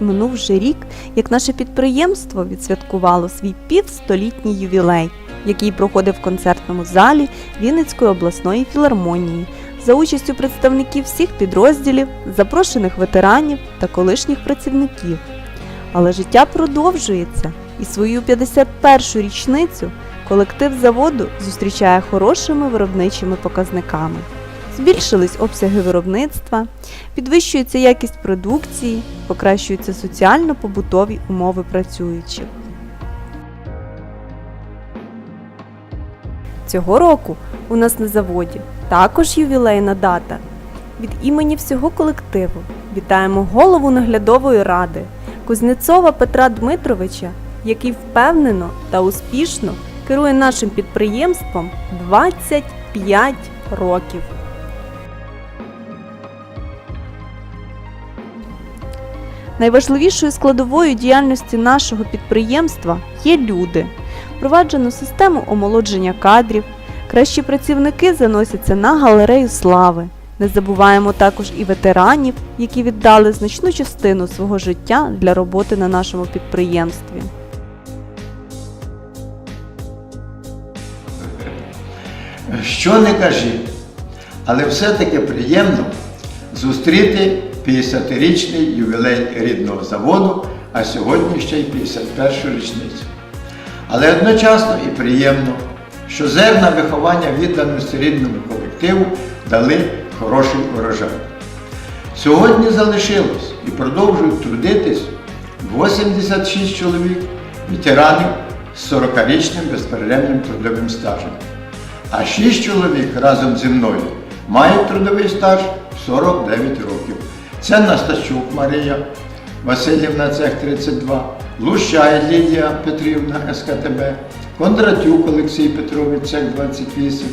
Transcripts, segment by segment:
і минув вже рік, як наше підприємство відсвяткувало свій півстолітній ювілей, який проходив в концертному залі Вінницької обласної філармонії за участю представників всіх підрозділів, запрошених ветеранів та колишніх працівників. Але життя продовжується, і свою 51-шу річницю колектив заводу зустрічає хорошими виробничими показниками. Збільшились обсяги виробництва, підвищується якість продукції, покращуються соціально-побутові умови працюючих. Цього року у нас на заводі також ювілейна дата. Від імені всього колективу вітаємо голову наглядової ради Кузнецова Петра Дмитровича, який впевнено та успішно керує нашим підприємством 25 років. Найважливішою складовою діяльності нашого підприємства є люди. Впроваджено систему омолодження кадрів, кращі працівники заносяться на галерею слави. Не забуваємо також і ветеранів, які віддали значну частину свого життя для роботи на нашому підприємстві. Що не кажи, але все-таки приємно зустріти 50-річний ювілей рідного заводу, а сьогодні ще й 51-ю річницю. Але одночасно і приємно, що зерна виховання відданості рідному колективу дали хороший урожай. Сьогодні залишилось і продовжують трудитись 86 чоловік, ветеранів з 40-річним безперервним трудовим стажем. А 6 чоловік разом зі мною мають трудовий стаж 49 років. Це Настащук Марія Васильівна, цех 32, Лущай Лідія Петрівна, СКТБ, Кондратюк Олексій Петрович, цех 28,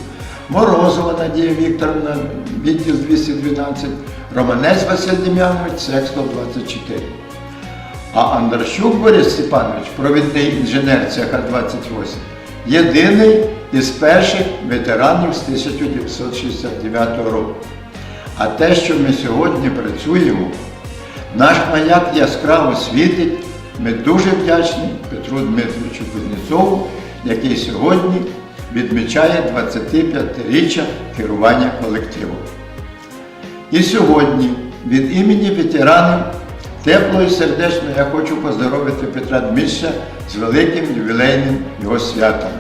Морозова Надія Вікторовна, відділ 212, Романець Василь Дем'янович, цех 124. А Андрощук Борис Степанович, провідний інженер цеха 28, єдиний із перших ветеранів з 1969 року. А те, що ми сьогодні працюємо, наш маяк яскраво світить, ми дуже вдячні Петру Дмитровичу Кузнєцову, який сьогодні відмічає 25-річчя керування колективом. І сьогодні від імені ветеранів тепло і сердечно я хочу поздоровити Петра Дмитрича з великим ювілейним його святом.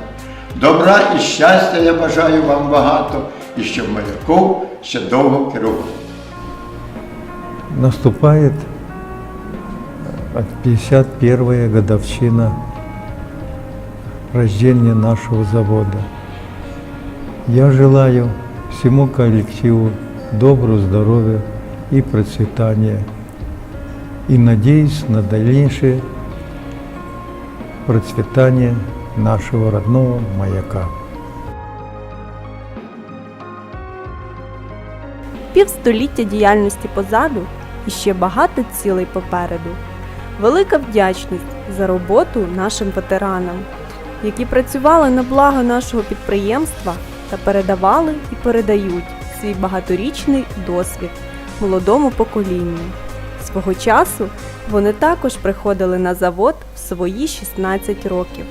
Добра і щастя я бажаю вам багато, і щоб маяков ще довго керував. Наступает э, 51-я годовщина рождения нашего завода. Я желаю всему коллективу доброго здоровья и процветания. И надеюсь на дальнейшее процветание нашего родного маяка. Півстоліття діяльності позаду і ще багато цілей попереду. Велика вдячність за роботу нашим ветеранам, які працювали на благо нашого підприємства та передавали і передають свій багаторічний досвід молодому поколінню. Свого часу вони також приходили на завод в свої 16 років.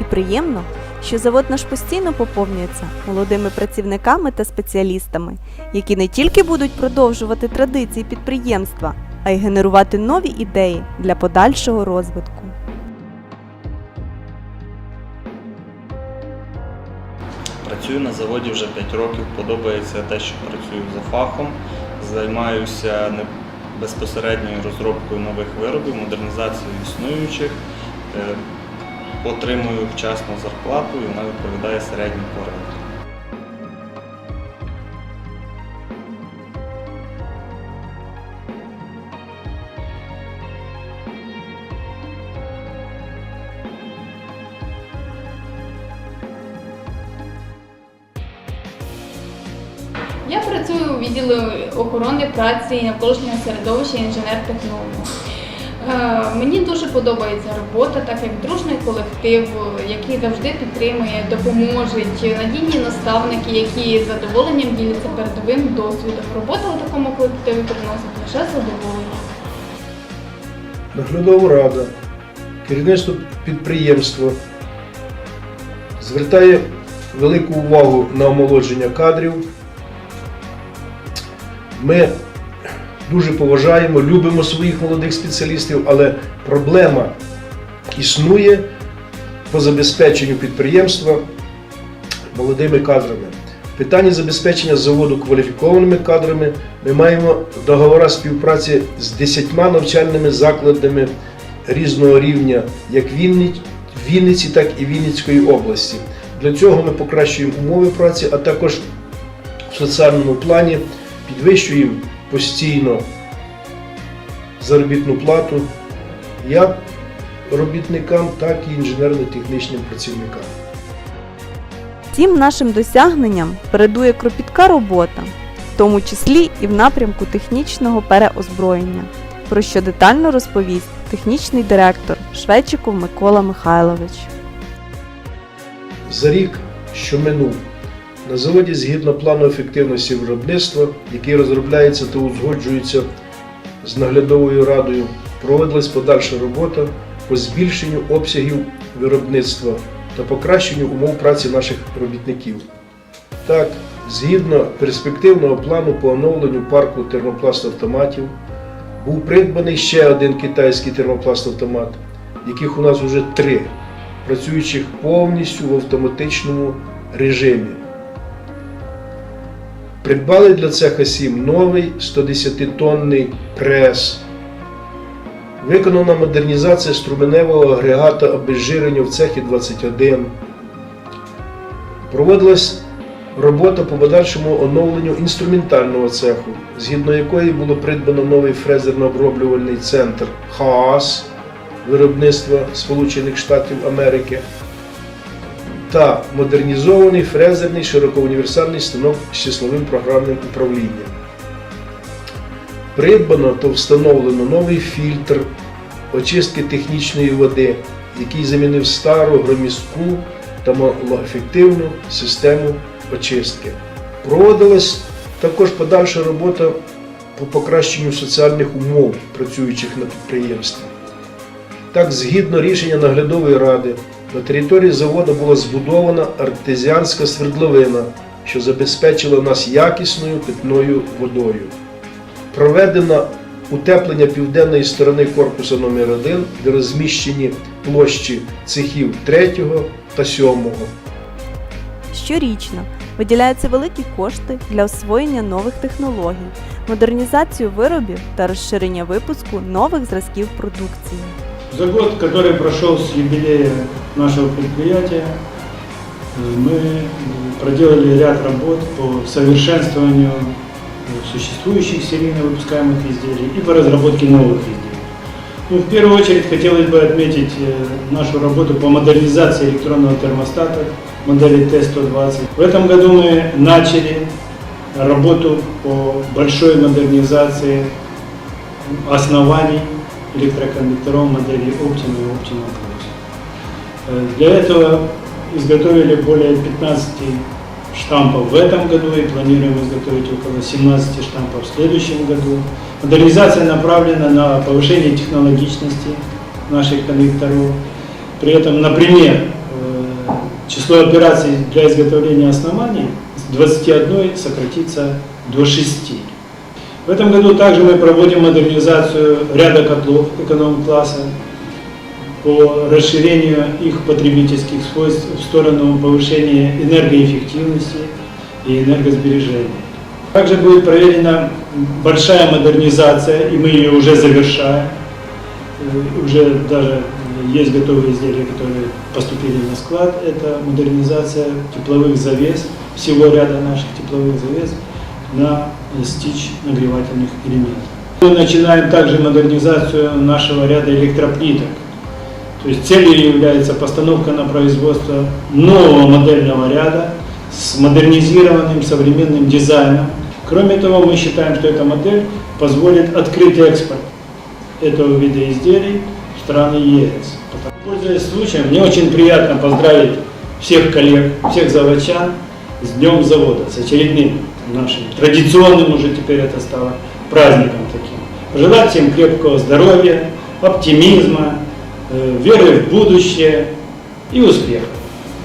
І приємно, що завод наш постійно поповнюється молодими працівниками та спеціалістами, які не тільки будуть продовжувати традиції підприємства, а й генерувати нові ідеї для подальшого розвитку. Працюю на заводі вже 5 років, подобається те, що працюю за фахом, займаюся безпосередньою розробкою нових виробів, модернізацією існуючих, е, отримую вчасно зарплату і вона відповідає середній по ринку. Я працюю у відділі охорони праці навколишнього середовища інженер-технолога. Е, Мені дуже подобається робота, так як дружний колектив, який завжди підтримує, допоможуть, надійні наставники, які з задоволенням діляться передовим досвідом. Робота у такому колективі приносить лише задоволення. Наглядова рада, керівництво підприємства звертає велику увагу на омолодження кадрів. Ми дуже поважаємо, любимо своїх молодих спеціалістів, але проблема існує по забезпеченню підприємства молодими кадрами. Питання забезпечення заводу кваліфікованими кадрами ми маємо договори співпраці з 10 навчальними закладами різного рівня, як Вінниці, так і Вінницької області. Для цього ми покращуємо умови праці, а також в соціальному плані підвищуємо постійно заробітну плату як робітникам, так і інженерно-технічним працівникам. Цим нашим досягненням передує кропітка робота, в тому числі і в напрямку технічного переозброєння, про що детально розповість технічний директор Шведчиков Микола Михайлович. За рік, що минув, на заводі згідно плану ефективності виробництва, який розробляється та узгоджується з наглядовою радою, проводилась подальша робота по збільшенню обсягів виробництва та покращенню умов праці наших робітників. Так, згідно перспективного плану по оновленню парку термопласт-автоматів, був придбаний ще один китайський термопласт-автомат, яких у нас вже три працюючих повністю в автоматичному режимі. Придбали для цеха 7 новий 110-тонний прес. Виконана модернізація струменевого агрегата обезжирення в цехі 21. Проводилась робота по подальшому оновленню інструментального цеху, згідно якої було придбано новий фрезерно-оброблювальний центр ХААС виробництва Сполучених Штатів Америки та модернізований фрезерний широкоуніверсальний станок з числовим програмним управлінням. Придбано та встановлено новий фільтр очистки технічної води, який замінив стару громістку та малоефективну систему очистки. Проводилась також подальша робота по покращенню соціальних умов працюючих на підприємстві. Так, згідно рішення наглядової ради, на території заводу була збудована артезіанська свердловина, що забезпечила нас якісною питною водою. Проведено утеплення південної сторони корпусу номер 1 де розміщені площі цехів 3 та 7. Щорічно виділяються великі кошти для освоєння нових технологій, модернізацію виробів та розширення випуску нових зразків продукції. За год, который прошел с юбилея нашего предприятия, э, мы проделали ряд работ по совершенствованию э, существующих серийно выпускаемых изделий и по разработке новых изделий. Ну, в первую очередь хотелось бы отметить э, нашу работу по модернизации электронного термостата модели Т-120. В этом году мы начали работу по большой модернизации оснований электрокондукторов модели Optima и Optima Plus. Для этого изготовили более 15 штампов в этом году и планируем изготовить около 17 штампов в следующем году. Модернизация направлена на повышение технологичности наших конвекторов. При этом, например, число операций для изготовления оснований с 21 сократится до 6. В этом году также мы проводим модернизацию ряда котлов эконом-класса по расширению их потребительских свойств в сторону повышения энергоэффективности и энергосбережения. Также будет проведена большая модернизация, и мы ее уже завершаем. Э, Уже даже есть готовые изделия, которые поступили на склад. Это модернизация тепловых завес, всего ряда наших тепловых завес на стич нагревательных элементов. Мы начинаем также модернизацию нашего ряда электроплиток. То есть целью является постановка на производство нового модельного ряда с модернизированным современным дизайном. Кроме того, мы считаем, что эта модель позволит открыть экспорт этого вида изделий в страны ЕС. Пользуясь случаем, мне очень приятно поздравить всех коллег, всех заводчан с Днем завода, с очередным нашим традиционным уже теперь это стало праздником таким. Пожелать всем крепкого здоровья, оптимизма, э, веры в будущее и успехов,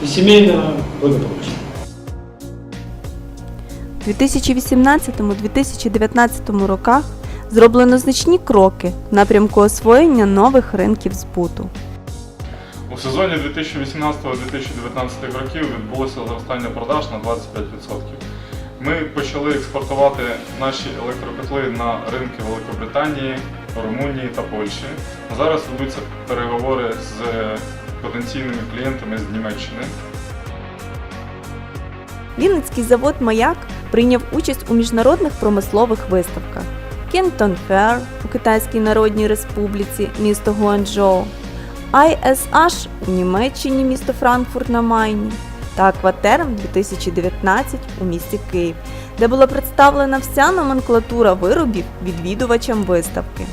и семейного благополучия. У 2018-2019 роках зроблено значні кроки в напрямку освоєння нових ринків збуту. У сезоні 2018-2019 років відбулося зростання продаж на 25%. Ми почали експортувати наші електрокотли на ринки Великобританії, Румунії та Польщі. Зараз ведуться переговори з потенційними клієнтами з Німеччини. Вінницький завод Маяк прийняв участь у міжнародних промислових виставках Кінтон Фер у Китайській Народній Республіці, місто Гуанчжоу, ISH у Німеччині, місто Франкфурт на Майні та Акватерм 2019 у місті Київ, де була представлена вся номенклатура виробів відвідувачам виставки.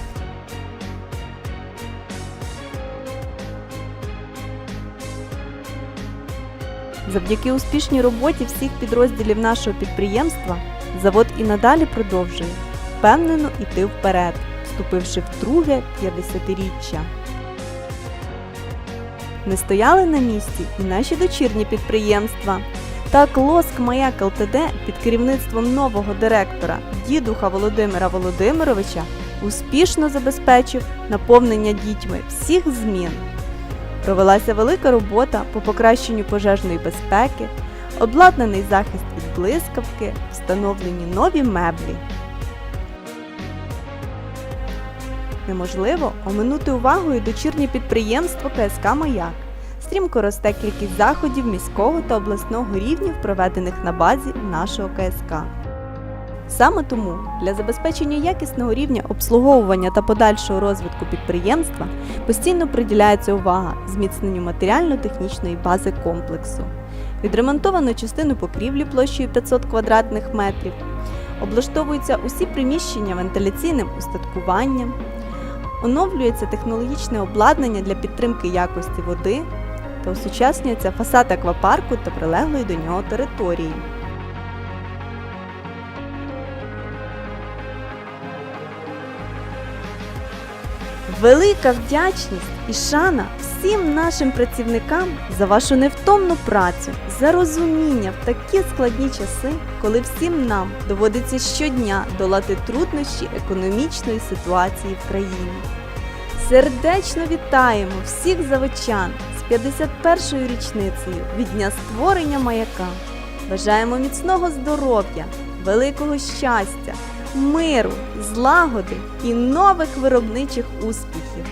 Завдяки успішній роботі всіх підрозділів нашого підприємства завод і надалі продовжує впевнено йти вперед, вступивши в друге 50-річчя. Не стояли на місці і наші дочірні підприємства. Так Лоск Маяк ЛТД під керівництвом нового директора дідуха Володимира Володимировича успішно забезпечив наповнення дітьми всіх змін. Провелася велика робота по покращенню пожежної безпеки, обладнаний захист від блискавки, встановлені нові меблі. Неможливо оминути увагою дочірнє підприємство КСК Маяк. Стрімко росте кількість заходів міського та обласного рівнів, проведених на базі нашого КСК. Саме тому для забезпечення якісного рівня обслуговування та подальшого розвитку підприємства постійно приділяється увага зміцненню матеріально-технічної бази комплексу. Відремонтовано частину покрівлі площею 500 квадратних метрів, облаштовуються усі приміщення вентиляційним устаткуванням, оновлюється технологічне обладнання для підтримки якості води та осучаснюється фасад аквапарку та прилеглої до нього території. Велика вдячність і шана всім нашим працівникам за вашу невтомну працю, за розуміння в такі складні часи, коли всім нам доводиться щодня долати труднощі економічної ситуації в країні. Сердечно вітаємо всіх заводчан з 51-ю річницею від дня створення маяка. Бажаємо міцного здоров'я, великого щастя, миру, злагоди і нових виробничих успіхів.